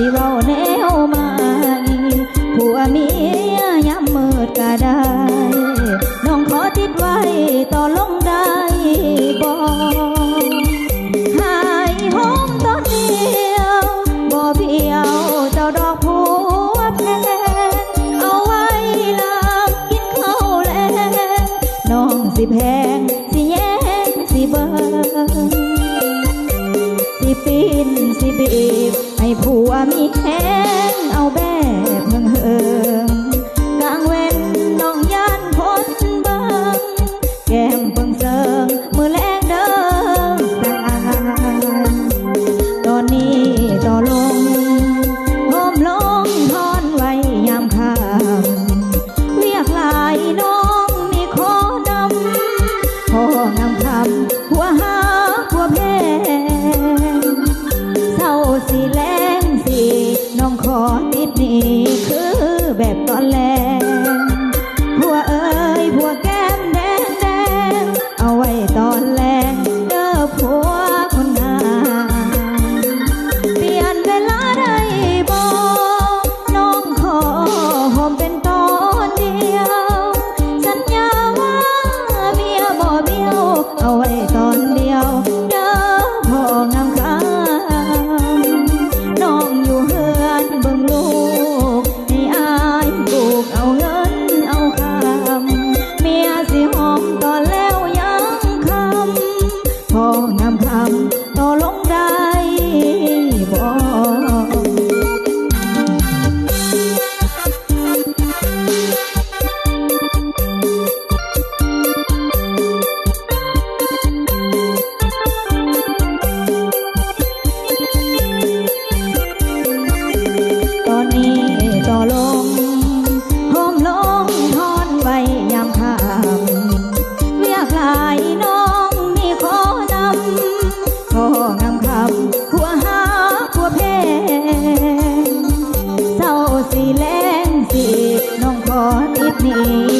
สิเราแนวมาอีผัวเมียย้ำมืดก็ได้ น้องขอติดไว้ต่อลงได้บ่หายหอมตอนเดียวบ่เบี้ยวเจ้าดอกผัวแพงเอาไว้ลามกินข้าวแลงน้องสิแพงสิแย่งสิเบิ่งสิปีนสิบีบให้ผัวามีแค้นเอาแบบเพิ่งเอิงกลางเว้นน้องย่านพ้นบังแก้ม องขอติดนี้คือแบบตอนแรก All Thank you.